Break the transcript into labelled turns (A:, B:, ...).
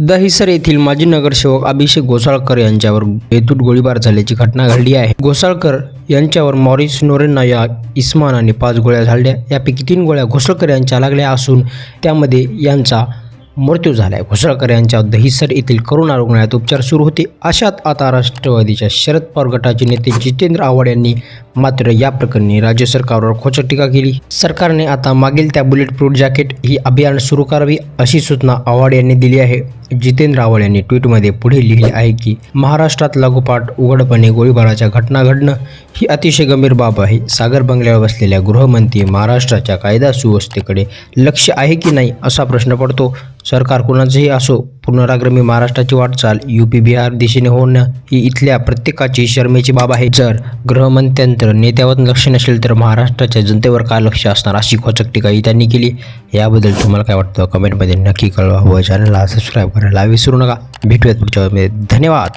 A: दहिसर येथील माजी नगरसेवक अभिषेक घोसाळकर यांच्यावर बेतूट गोळीबार झाल्याची घटना घडली आहे. घोसाळकर यांच्यावर मॉरिस नोरेन्ना या इस्मानाने पाच गोळ्या झाडल्या. यापैकी तीन गोळ्या घोसाळकर यांच्या लागल्या असून त्यामध्ये यांचा मृत्यू झाला आहे घोसाळकर यांच्या दहिसर येथील करोना रुग्णालयात उपचार सुरू होते. अशात आता राष्ट्रवादीच्या शरद पवार गटाचे नेते जितेंद्र आव्हाड यांनी मात्र या प्रकरणी राज्य सरकारवर खोचक टीका केली. सरकारने आता मागील त्या बुलेट प्रूफ जॅकेट ही अभियान सुरू करावी अशी सूचना आव्हाड यांनी दिली आहे. जितेंद्र आव्हाड यांनी ट्विटमध्ये पुढे लिहिले आहे की महाराष्ट्रात लागोपाठ उघडपणे गोळीबाराच्या घटना घडणं ही अतिशय गंभीर बाब आहे. सागर बंगल्यावर बसलेल्या गृहमंत्री महाराष्ट्राच्या कायदा सुव्यवस्थेकडे लक्ष आहे की नाही असा प्रश्न पडतो. सरकार कुणाचंही असो पुनराग्रमी महाराष्ट्राची वाटचाल यू पी बिहार दिशेने होणं ही इथल्या प्रत्येकाची शर्मेची बाब आहे. जर गृहमंत्र्यांतर नेत्यावर लक्ष नसेल तर महाराष्ट्राच्या जनतेवर काय लक्ष असणार अशी खोचक टीकाही त्यांनी केली. याबद्दल तुम्हाला काय वाटतं? कमेंटमध्ये नक्की कळवा व चॅनलला सबस्क्राईब करायला विसरू नका. भेटूयात पुढच्या धन्यवाद!